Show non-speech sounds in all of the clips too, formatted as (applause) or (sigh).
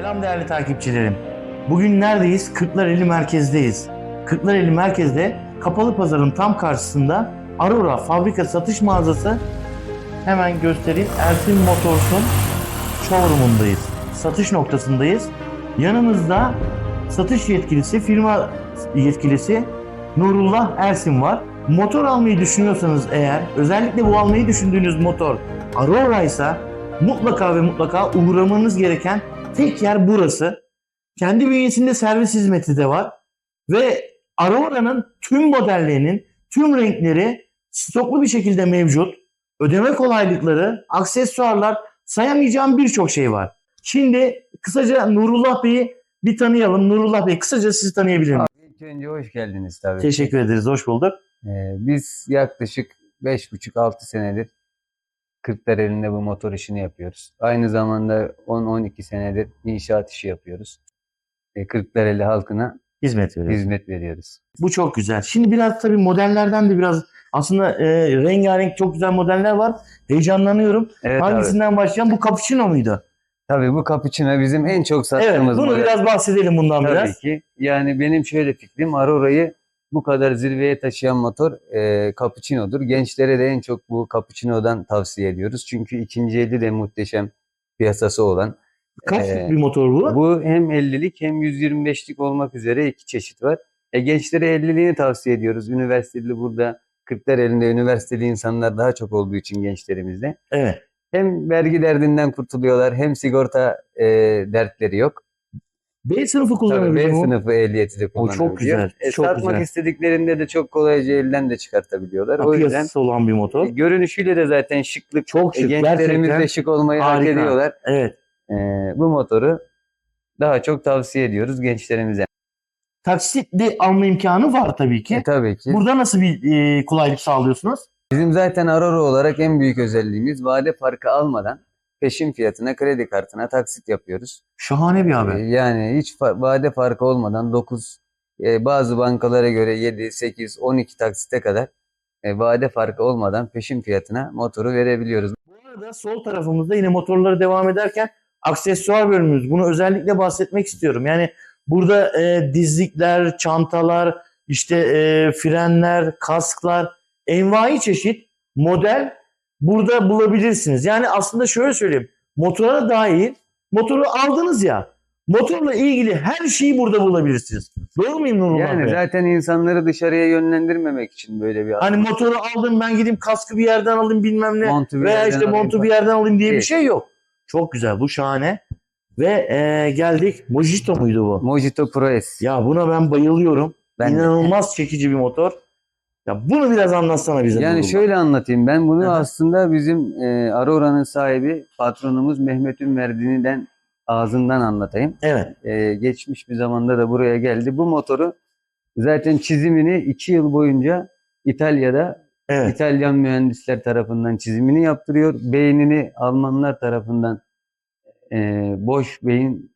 Selam değerli takipçilerim. Bugün neredeyiz? Kırklareli merkezdeyiz. Kırklareli merkezde kapalı pazarın tam karşısında Aurora fabrika satış mağazası hemen göstereyim. Ersin Motors'un showroom'undayız. Satış noktasındayız. Yanımızda satış yetkilisi, firma yetkilisi Nurullah Ersin var. Motor almayı düşünüyorsanız eğer, özellikle bu almayı düşündüğünüz motor Aurora ise mutlaka ve mutlaka uğramanız gereken tek yer burası. Kendi bünyesinde servis hizmeti de var. Ve Aurora'nın tüm modellerinin tüm renkleri stoklu bir şekilde mevcut. Ödeme kolaylıkları, aksesuarlar, sayamayacağım birçok şey var. Şimdi kısaca Nurullah Bey'i bir tanıyalım. Nurullah Bey kısaca sizi tanıyabilir miyim? İlk önce hoş geldiniz tabii. Teşekkür ederiz. Hoş bulduk. Ee, biz yaklaşık 5,5-6 senedir Kırklareli'nde bu motor işini yapıyoruz. Aynı zamanda 10-12 senedir inşaat işi yapıyoruz. Ee, Kırklareli halkına Hizmet veriyoruz. hizmet veriyoruz. Bu çok güzel. Şimdi biraz tabii modellerden de biraz aslında e, rengarenk çok güzel modeller var. Heyecanlanıyorum. Evet abi. Hangisinden başlayalım? Bu cappuccino muydu? Tabii bu cappuccino bizim en çok Evet. sattığımız Bunu model. biraz bahsedelim bundan Tabii biraz. ki. Yani benim şöyle fikrim Aurora'yı bu kadar zirveye taşıyan motor e, Cappuccino'dur. Gençlere de en çok bu Cappuccino'dan tavsiye ediyoruz. Çünkü ikinci elde de muhteşem piyasası olan. Kaçlık e, bir motor bu? Bu hem 50'lik hem 125'lik olmak üzere iki çeşit var. E, gençlere 50'liğini tavsiye ediyoruz. Üniversiteli burada Kırklar elinde üniversiteli insanlar daha çok olduğu için gençlerimizde. Evet. Hem vergi derdinden kurtuluyorlar hem sigorta e, dertleri yok. B sınıfı Tabii kullanabilir B sınıfı ehliyeti de O kullanabiliyor. çok güzel, E, çok satmak güzel. istediklerinde de çok kolayca elden de çıkartabiliyorlar. Ha, o yüzden Piyasası olan bir motor. e, görünüşüyle de zaten şıklık. Çok e, şık. gençlerimiz Gerçekten de şık olmayı hak harika. ediyorlar. Evet. E, bu motoru daha çok tavsiye ediyoruz gençlerimize. Taksitli alma imkanı var tabii ki. E, tabii ki. Burada nasıl bir e, kolaylık sağlıyorsunuz? Bizim zaten Aurora olarak en büyük özelliğimiz vade farkı almadan peşin fiyatına kredi kartına taksit yapıyoruz. Şahane bir E, haber. Yani hiç fa- vade farkı olmadan 9 e, bazı bankalara göre 7, 8, 12 taksite kadar e, vade farkı olmadan peşin fiyatına motoru verebiliyoruz. Bu arada sol tarafımızda yine motorları devam ederken aksesuar bölümümüz. Bunu özellikle bahsetmek istiyorum. Yani burada e, dizlikler, çantalar, işte e, frenler, kasklar, envai çeşit model burada bulabilirsiniz. Yani aslında şöyle söyleyeyim. Motora dahil motoru aldınız ya motorla ilgili her şeyi burada bulabilirsiniz. Doğru muyum Nurullah Yani Bey? zaten insanları dışarıya yönlendirmemek için böyle bir Hani motoru aldım ben gideyim kaskı bir yerden alayım bilmem ne. montu bir Veya yerden işte alayım montu bir falan. yerden alayım diye bir Değil. şey yok. Çok güzel bu şahane. Ve e, geldik. Mojito muydu bu? Mojito Pro S. Ya buna ben bayılıyorum. Ben de. İnanılmaz çekici bir motor. Ya bunu biraz anlatsana bize. Yani Nurullah. şöyle anlatayım ben bunu Aha. aslında bizim e, Aurora'nın sahibi patronumuz Mehmet Ünverdi'den ağzından anlatayım. Evet. e, geçmiş bir zamanda da buraya geldi. Bu motoru zaten çizimini iki yıl boyunca İtalya'da Evet. İtalyan mühendisler tarafından çizimini yaptırıyor. Beynini Almanlar tarafından e, boş beyin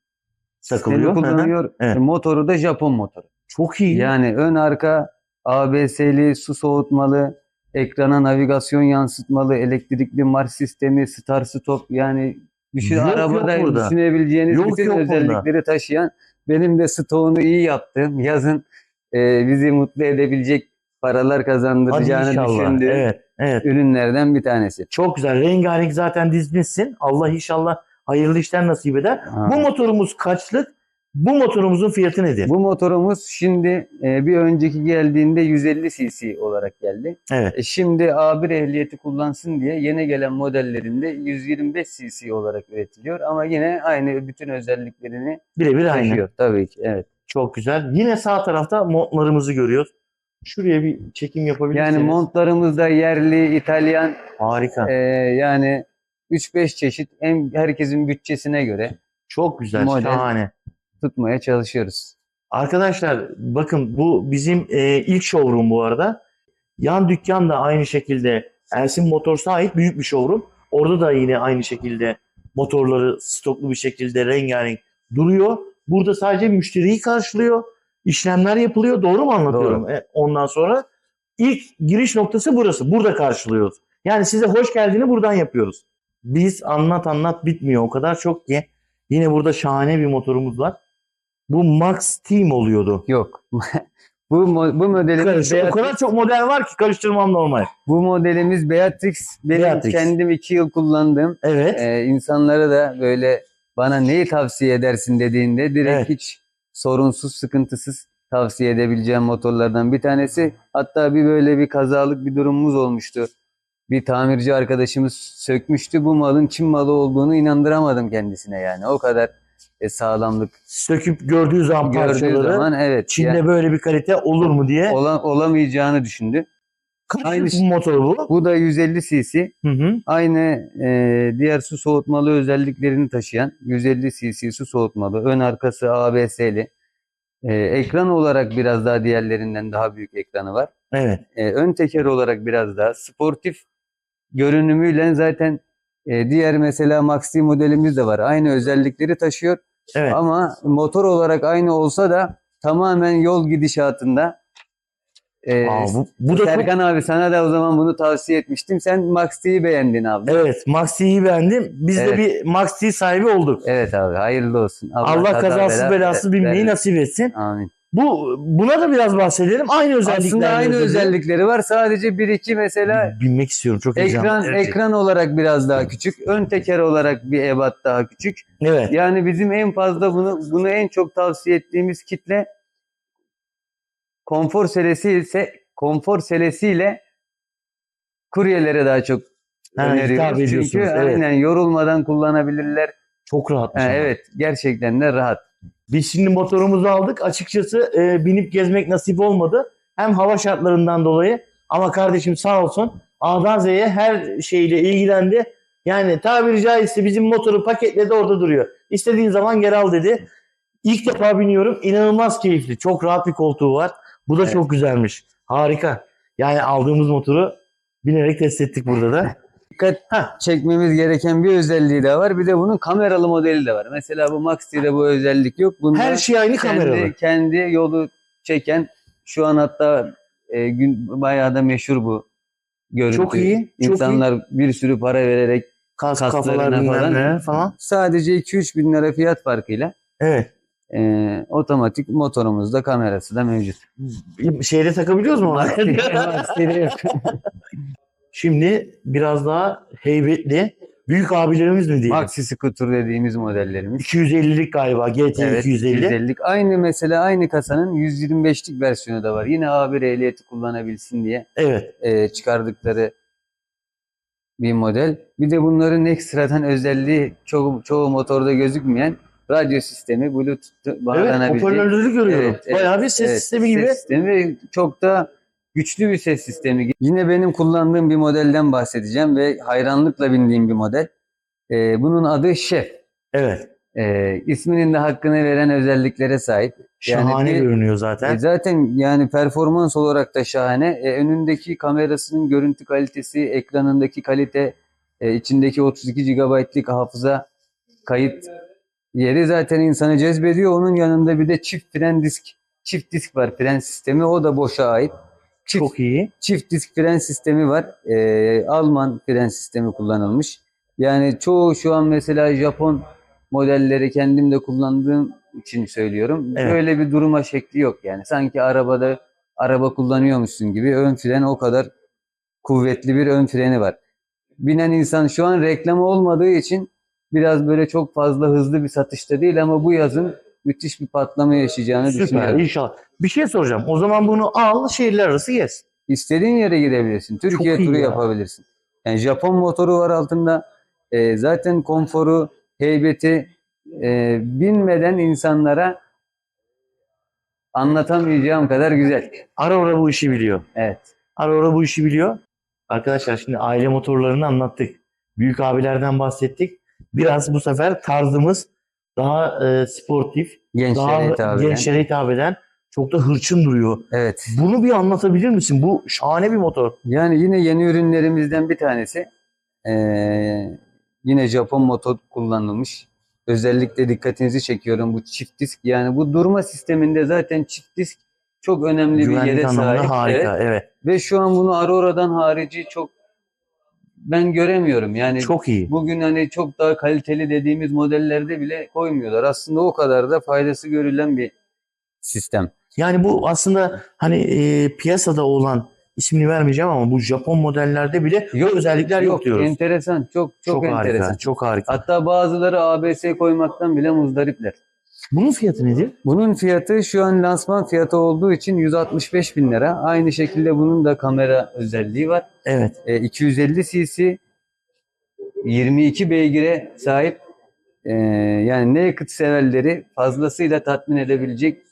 Takılıyor. kullanıyor. Evet. E, motoru da Japon motoru. Çok iyi. Yani ön arka ABS'li, su soğutmalı, ekrana navigasyon yansıtmalı, elektrikli marş sistemi, start stop yani düşün Yok, yok arabada burada. düşünebileceğiniz Yok, bütün yok özellikleri taşıyan benim de stoğunu iyi yaptığım (laughs) yazın e, bizi mutlu edebilecek paralar kazandıracağını düşündüğüm Evet. Evet. ürünlerden bir tanesi. Çok güzel. Rengarenk zaten dizmişsin. Allah inşallah hayırlı işler nasip eder. Ha. Bu motorumuz kaçlık? Bu motorumuzun fiyatı nedir? Bu motorumuz şimdi e, bir önceki geldiğinde 150 cc olarak geldi. Evet. E, Şimdi A1 ehliyeti kullansın diye yeni gelen modellerinde 125 cc olarak üretiliyor ama yine aynı bütün özelliklerini Birebir aynı. tabii ki. Evet. Çok güzel. Yine sağ tarafta montlarımızı görüyoruz. Şuraya bir çekim yapabilirsiniz. Yani montlarımızda yerli, İtalyan Harika. e, yani 3-5 çeşit en herkesin bütçesine göre Çok güzel. model. Şahane. Tutmaya çalışıyoruz. Arkadaşlar bakın bu bizim e, ilk showroom bu arada. Yan dükkan da aynı şekilde Ersin Motors'a ait büyük bir showroom. Orada da yine aynı şekilde motorları stoklu bir şekilde rengarenk duruyor. Burada sadece müşteriyi karşılıyor. İşlemler yapılıyor. Doğru mu anlatıyorum? E, ondan sonra ilk giriş noktası burası. Burada karşılıyoruz. Yani size hoş geldiğini buradan yapıyoruz. Biz anlat anlat bitmiyor. O kadar çok ki Yine burada şahane bir motorumuz var. Bu Max Team oluyordu. Yok. (laughs) bu bu modelimiz Karışık. O Beatrix, kadar çok model var ki karıştırmam normal. bu modelimiz Beatrix. Benim Beatrix. kendim iki yıl kullandığım Evet. Ee, insanlara da böyle bana neyi tavsiye edersin dediğinde direkt Evet. hiç sorunsuz, sıkıntısız tavsiye edebileceğim motorlardan bir tanesi. Hatta bir böyle bir kazalık bir durumumuz olmuştu. Bir tamirci arkadaşımız sökmüştü. Bu malın Çin malı olduğunu inandıramadım kendisine yani. O kadar e, sağlamlık Söküp gördüğü zaman gördüğü parçaları zaman evet. Çin'de yani böyle bir kalite olur mu diye. ola- olamayacağını düşündü. Kaç aynı bir motor bu? Bu da 150 cc. Hı hı. Aynı e, diğer su soğutmalı özelliklerini taşıyan 150 cc su soğutmalı, ön arkası ABS'li. E, ekran olarak biraz daha diğerlerinden daha büyük ekranı var. Evet. E, ön teker olarak biraz daha sportif görünümüyle zaten e, diğer mesela Maxi modelimiz de var. Aynı özellikleri taşıyor Evet. ama motor olarak aynı olsa da tamamen yol gidişatında e, Aa, bu, bu da çok Serkan abi sana da o zaman bunu tavsiye etmiştim. Sen Maxi'yi beğendin abi. Evet, Maxi'yi beğendim. Biz de Evet. bir Maxi sahibi olduk. Evet abi hayırlı olsun. Allah, kaza kazasız bela- belasız binmeyi nasip etsin. Amin. Bu buna da biraz bahsedelim. Aynı özellikler. Aslında aynı özellikleri var. Sadece bir iki mesela Binmek istiyorum. Çok heyecanlı. ekran Evet. ekran olarak biraz daha küçük. Ön teker olarak bir ebat daha küçük. Evet. Yani bizim en fazla bunu bunu en çok tavsiye ettiğimiz kitle konfor selesi ise konfor selesiyle kuryelere daha çok Ha, öneriyoruz. Çünkü evet. aynen yorulmadan kullanabilirler. Çok. Ha, ama. evet gerçekten de rahat. Biz şimdi motorumuzu aldık. Açıkçası e, binip gezmek nasip olmadı. Hem hava şartlarından dolayı ama kardeşim sağ olsun A'dan Z'ye her şeyle ilgilendi. Yani tabiri caizse bizim motoru paketledi orada duruyor. İstediğin zaman geri al dedi. İlk defa biniyorum. İnanılmaz keyifli. Çok rahat bir koltuğu var. Bu da Evet. çok güzelmiş. Harika. Yani aldığımız motoru binerek test ettik burada da. (laughs) Dikkat çekmemiz gereken bir özelliği de var. Bir de bunun kameralı modeli de var. Mesela bu Maxi'de bu özellik yok. Bunda Her şey aynı kameralı. kendi, kendi yolu çeken şu an hatta e, gün bayağı da meşhur bu görüntü. Çok iyi, çok İnsanlar bir sürü para vererek Kas kaslarına kafalar bilmem falan. ne falan. sadece 2-3 bin lira fiyat farkıyla Evet. e, otomatik motorumuzda kamerası da mevcut. Şeyde takabiliyoruz mu? (laughs) Maxi'de (laughs) yok. Şimdi biraz daha heybetli büyük abilerimiz mi diyelim? Maxi Scooter dediğimiz modellerimiz. 250'lik galiba GT Evet, 250. 250'lik. Aynı mesela aynı kasanın 125'lik versiyonu da var. Yine A1 ehliyeti kullanabilsin diye Evet. e, çıkardıkları bir model. Bir de bunların ekstradan özelliği çoğu, çoğu motorda gözükmeyen radyo sistemi, Bluetooth Evet, bağlanabilecek. hoparlörleri görüyorum. Evet, evet, Bayağı bir ses Evet, sistemi gibi. Ses sistemi çok da güçlü bir ses sistemi. Yine benim kullandığım bir modelden bahsedeceğim ve hayranlıkla bindiğim bir model. E, bunun adı Chef. Evet. E, isminin de hakkını veren özelliklere sahip. Yani Şahane bir- görünüyor E, zaten. zaten yani performans olarak da şahane. E, önündeki kamerasının görüntü kalitesi, ekranındaki kalite, e, içindeki 32 GB'lık hafıza kayıt yeri zaten insanı cezbediyor. Onun yanında bir de çift fren disk, çift disk var fren sistemi. O da boşa ait. Çift, Çok iyi. çift disk fren sistemi var. E, Alman fren sistemi kullanılmış. Yani çoğu şu an mesela Japon modelleri kendim de kullandığım için söylüyorum. Evet. Böyle bir duruma şekli yok yani. Sanki arabada araba kullanıyormuşsun gibi ön fren o kadar kuvvetli bir ön freni var. Binen insan şu an reklam olmadığı için biraz böyle çok fazla hızlı bir satışta değil ama bu yazın müthiş bir patlama yaşayacağını Süper düşünüyorum. inşallah. Bir şey soracağım. O zaman bunu al şehirler arası gez. İstediğin yere gidebilirsin. Türkiye turu ya. yapabilirsin. Yani Japon motoru var altında. E, zaten konforu, heybeti e, binmeden insanlara anlatamayacağım kadar güzel. Aurora bu işi biliyor. Evet. Aurora bu işi biliyor. Arkadaşlar şimdi aile motorlarını anlattık. Büyük abilerden bahsettik. Biraz bu sefer tarzımız daha e, sportif, Gençlere daha hitap eden. gençlere hitap eden, çok da hırçın duruyor. Evet. Bunu bir anlatabilir misin? Bu şahane bir motor. Yani yine yeni ürünlerimizden bir tanesi. E, yine Japon motor kullanılmış. Özellikle dikkatinizi çekiyorum bu çift disk. Yani bu durma sisteminde zaten çift disk çok önemli bir Güvenlik yere anlamında sahip. Evet. harika. Evet. Ve şu an bunu Aurora'dan harici çok ben göremiyorum. Yani Çok iyi. bugün hani çok daha kaliteli dediğimiz modellerde bile koymuyorlar. Aslında o kadar da faydası görülen bir sistem. Yani bu aslında hani e, piyasada olan ismini vermeyeceğim ama bu Japon modellerde bile yok, özellikler yok, diyoruz. Enteresan. Çok çok, Çok, enteresan. harika, çok harika. Hatta bazıları ABS koymaktan bile muzdaripler. Bunun fiyatı nedir? Bunun fiyatı şu an lansman fiyatı olduğu için 165 bin lira. Aynı şekilde bunun da kamera özelliği var. Evet. E, 250 cc 22 beygire sahip e, yani naked severleri fazlasıyla tatmin edebilecek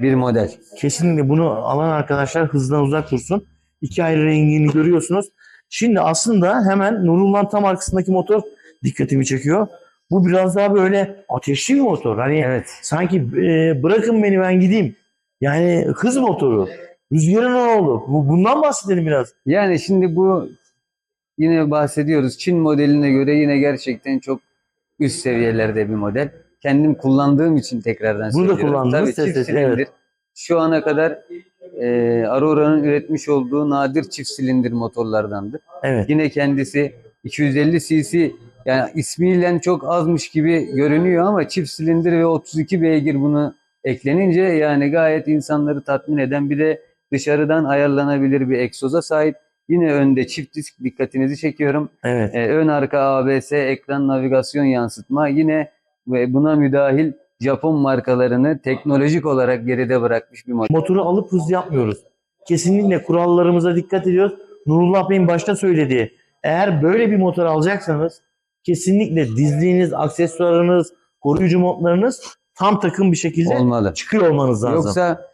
bir model. Kesinlikle bunu alan arkadaşlar hızdan uzak dursun. İki ayrı rengini görüyorsunuz. Şimdi aslında hemen Nurullah'ın tam arkasındaki motor dikkatimi çekiyor. Bu biraz daha böyle ateşli bir motor. Hani Evet. sanki e, bırakın beni ben gideyim. Yani hız motoru. Rüzgarın ne oldu? Bu, bundan bahsedelim biraz. Yani şimdi bu yine bahsediyoruz. Çin modeline göre yine gerçekten çok üst seviyelerde bir model. Kendim kullandığım için tekrardan Bunu da söylüyorum. kullandınız, Tabii çift silindir. evet. Şu ana kadar e, Aurora'nın üretmiş olduğu nadir çift silindir motorlardandır. Evet. Yine kendisi 250 cc yani ismiyle çok azmış gibi görünüyor ama çift silindir ve 32 beygir bunu eklenince yani gayet insanları tatmin eden bir de dışarıdan ayarlanabilir bir egzoza sahip. Yine önde çift disk dikkatinizi çekiyorum. Evet. Ee, ön arka ABS, ekran navigasyon yansıtma. Yine ve buna müdahil Japon markalarını teknolojik olarak geride bırakmış bir model. Motoru alıp hız yapmıyoruz. Kesinlikle kurallarımıza dikkat ediyoruz. Nurullah Bey'in başta söylediği eğer böyle bir motor alacaksanız kesinlikle dizliğiniz, aksesuarınız, koruyucu modlarınız tam takım bir şekilde Olmalı. çıkıyor olmanız lazım. Yoksa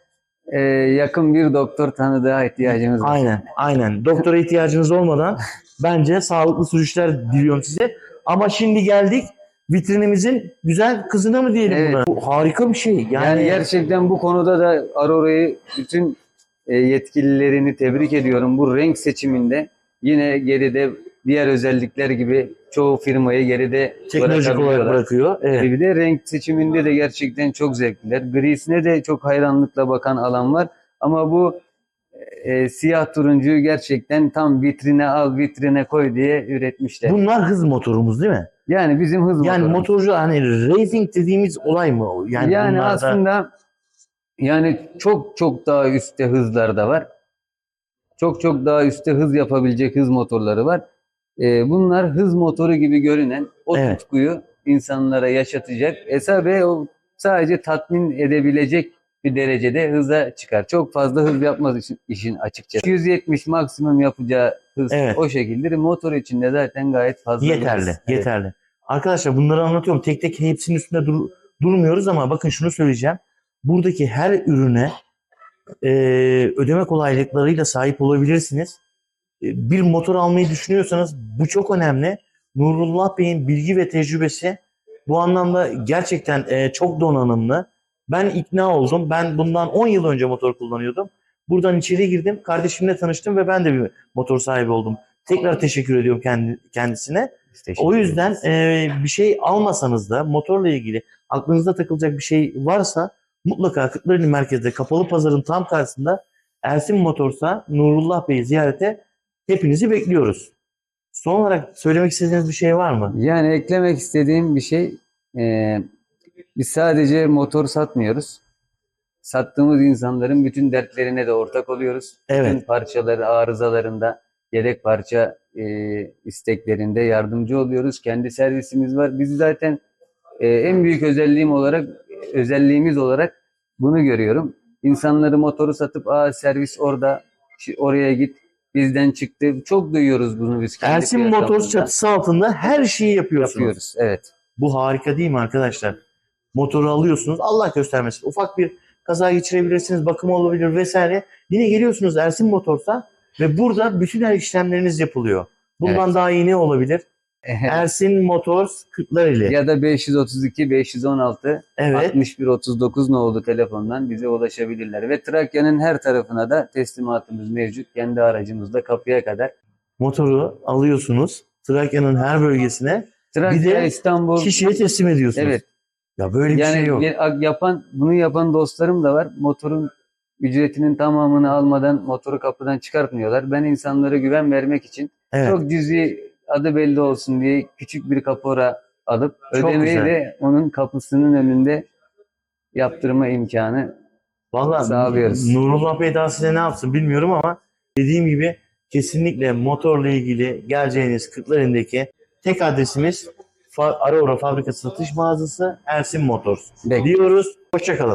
e, yakın bir doktor tanıdığa ihtiyacımız var. Aynen, aynen. Doktora ihtiyacınız olmadan bence sağlıklı sürüşler diliyorum size. Ama şimdi geldik vitrinimizin güzel kızına mı diyelim Evet. buna? Bu harika bir şey. Yani, Yani, gerçekten bu konuda da Aurora'yı bütün e, yetkililerini tebrik ediyorum. Bu renk seçiminde yine geride diğer özellikler gibi çoğu firmayı geride teknolojik olarak bırakıyor. Evet. Bir de renk seçiminde de gerçekten çok zevkliler. Grisine de çok hayranlıkla bakan alan var. Ama bu e, siyah turuncuyu gerçekten tam vitrine al, vitrine koy diye üretmişler. Bunlar hız motorumuz değil mi? yani bizim hız Yani motorumuz. motorcu hani racing dediğimiz olay mı? Yani, Yani, bunlarda- aslında yani çok çok daha üstte hızlar da var. Çok çok daha üstte hız yapabilecek hız motorları var. Ee, bunlar hız motoru gibi görünen o Evet. tutkuyu insanlara yaşatacak. Esa ve o sadece tatmin edebilecek bir derecede hıza çıkar. Çok fazla hız yapmaz işin, işin açıkçası. 170 maksimum yapacağı hız Evet. o şekildedir. Motor için de zaten gayet fazla. Yeterli, hız. Evet. yeterli. Arkadaşlar bunları anlatıyorum. Tek tek hepsinin üstünde dur- durmuyoruz ama bakın şunu söyleyeceğim. Buradaki her ürüne e, ödeme kolaylıklarıyla sahip olabilirsiniz. E, bir motor almayı düşünüyorsanız bu çok önemli. Nurullah Bey'in bilgi ve tecrübesi bu anlamda gerçekten e, çok donanımlı. Ben ikna oldum. Ben bundan 10 yıl önce motor kullanıyordum. Buradan içeri girdim. Kardeşimle tanıştım ve ben de bir motor sahibi oldum. Tekrar teşekkür ediyorum kendi, kendisine. Teşekkür O yüzden e, bir şey almasanız da motorla ilgili aklınızda takılacak bir şey varsa mutlaka Kırklareli merkezde kapalı pazarın tam karşısında Ersin Motors'a Nurullah Bey'i ziyarete hepinizi bekliyoruz. Son olarak söylemek istediğiniz bir şey var mı? Yani eklemek istediğim bir şey e, biz sadece motor satmıyoruz. Sattığımız insanların bütün dertlerine de ortak oluyoruz. Evet. Bütün parçaları arızalarında, yedek parça e, isteklerinde yardımcı oluyoruz. Kendi servisimiz var. Biz zaten e, en büyük özelliğim olarak özelliğimiz olarak bunu görüyorum. İnsanları motoru satıp aa servis orada oraya git bizden çıktı. Çok duyuyoruz bunu biz kendi Ersin Motors çatısı altında her şeyi yapıyorsunuz. yapıyoruz. Evet. Bu harika değil mi arkadaşlar? Motoru alıyorsunuz. Allah göstermesin. Ufak bir kaza geçirebilirsiniz. Bakım olabilir vesaire. Yine geliyorsunuz Ersin Motors'a ve burada bütün her işlemleriniz yapılıyor. Bundan Evet. daha iyi ne olabilir? Ersin Motors Kırklareli. ya da 532 516 Evet. 61 39 ne oldu telefondan bize ulaşabilirler ve Trakya'nın her tarafına da teslimatımız mevcut. Kendi aracımızla kapıya kadar. Motoru alıyorsunuz. Trakya'nın her bölgesine Trakya, Bir de İstanbul. kişiye teslim ediyorsunuz. Evet. Ya böyle bir Yani şey yok. bir- yapan bunu yapan dostlarım da var. Motorun ücretinin tamamını almadan motoru kapıdan çıkartmıyorlar. Ben insanlara güven vermek için Evet. Çok cüzi adı belli olsun diye küçük bir kapora alıp Çok ödemeyi güzel. de onun kapısının önünde yaptırma imkanı Vallahi sağlıyoruz. Nurullah Bey daha size ne yapsın bilmiyorum ama dediğim gibi kesinlikle motorla ilgili geleceğiniz Kırklareli'ndeki tek adresimiz Fa- Aurora Fabrika Satış Mağazası Ersin Motors. Bek- Diyoruz. Hoşçakalın.